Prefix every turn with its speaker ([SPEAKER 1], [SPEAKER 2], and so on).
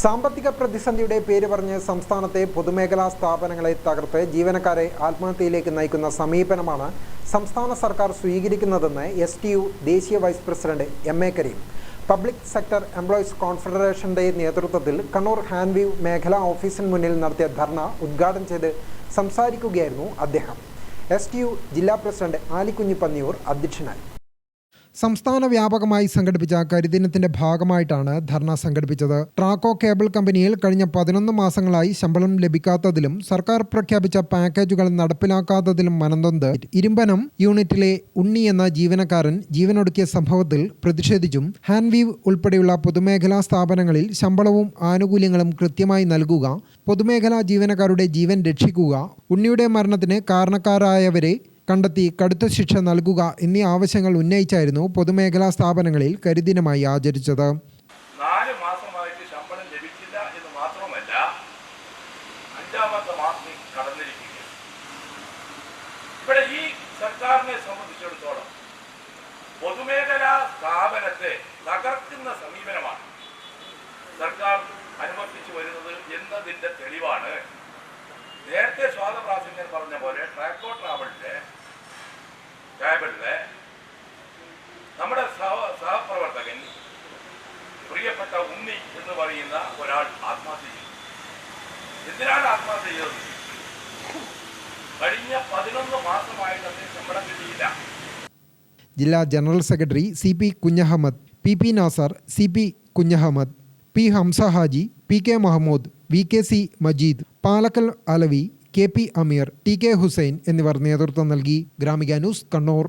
[SPEAKER 1] സാമ്പത്തിക പ്രതിസന്ധിയുടെ പേര് പറഞ്ഞ് സംസ്ഥാനത്തെ പൊതുമേഖലാ സ്ഥാപനങ്ങളെ തകർത്ത് ജീവനക്കാരെ ആത്മഹത്യയിലേക്ക് നയിക്കുന്ന സമീപനമാണ് സംസ്ഥാന സർക്കാർ സ്വീകരിക്കുന്നതെന്ന് എസ് ടി യു ദേശീയ vice president M A Karim. Public sector employees കോൺഫെഡറേഷന്റെ നേതൃത്വത്തിൽ കണ്ണൂർ ഹാൻവ്യൂ മേഖലാ ഓഫീസിന് മുന്നിൽ നടത്തിയ ധർണ ഉദ്ഘാടനം ചെയ്ത് സംസാരിക്കുകയായിരുന്നു അദ്ദേഹം. എസ് ടി യു ജില്ലാ പ്രസിഡന്റ് ആലിക്കുഞ്ഞി പന്നിയൂർ അധ്യക്ഷനായി. സംസ്ഥാന വ്യാപകമായി സംഘടിപ്പിച്ച കരിദിനത്തിന്റെ ഭാഗമായിട്ടാണ് ധർണ സംഘടിപ്പിച്ചത്. ട്രാക്കോ കേബിൾ കമ്പനിയിൽ കഴിഞ്ഞ പതിനൊന്ന് മാസങ്ങളായി ശമ്പളം ലഭിക്കാത്തതിലും സർക്കാർ പ്രഖ്യാപിച്ച പാക്കേജുകൾ നടപ്പിലാക്കാത്തതിലും മനന്തന്ത് ഇരുമ്പനം യൂണിറ്റിലെ ഉണ്ണി എന്ന ജീവനക്കാരൻ ജീവനൊടുക്കിയ സംഭവത്തിൽ പ്രതിഷേധിച്ചും ഹാൻവീവ് ഉൾപ്പെടെയുള്ള പൊതുമേഖലാ സ്ഥാപനങ്ങളിൽ ശമ്പളവും ആനുകൂല്യങ്ങളും കൃത്യമായി നൽകുക പൊതുമേഖലാ ജീവനക്കാരുടെ ജീവൻ രക്ഷിക്കുക ഉണ്ണിയുടെ മരണത്തിന് കാരണക്കാരായവരെ കണ്ടെത്തി കടുത്ത ശിക്ഷ നൽകുക എന്നീ ആവശ്യങ്ങൾ ഉന്നയിച്ചായിരുന്നു പൊതുമേഖലാ സ്ഥാപനങ്ങളിൽ കരിദിനമായി ആചരിച്ചത്.
[SPEAKER 2] ശമ്പളം ലഭിച്ചില്ല മാത്രമല്ല അഞ്ചാമത്തെ മാസം കടന്നിരിക്കുകയാണ്. ഇവിടെ ഈ സ്ഥാപനത്തെ സർക്കാർ വരുന്നത് തെളിവാണ്. നേരത്തെ സ്വാതപ്രാസിംഗൻ പറഞ്ഞ പോലെ ട്രാക്കോ ട്രാവലിന്റെ ടേബിളിലെ നമ്മുടെ സഹ സഹപ്രവർത്തകൻ പ്രിയപ്പെട്ട ഉണ്ണി എന്ന് പറയുന്ന ഒരാൾ ആത്മഹത്യ ചെയ്തു. എന്തിനാണ് ആത്മഹത്യ ചെയ്തത്? കഴിഞ്ഞ പതിനൊന്ന് മാസമായിട്ട് അദ്ദേഹം ശമ്പളം കിട്ടിയില്ല.
[SPEAKER 1] ജില്ലാ general secretary C P Kunhahammed P P Nasar C P Kunhahammed P Hamza Haji P K Mahmood V K C Majeed Palakkal Alavi K P Ameer T K Hussain എന്നിവർ നേതൃത്വം നൽകി. ഗ്രാമിക ന്യൂസ് കണ്ണൂർ.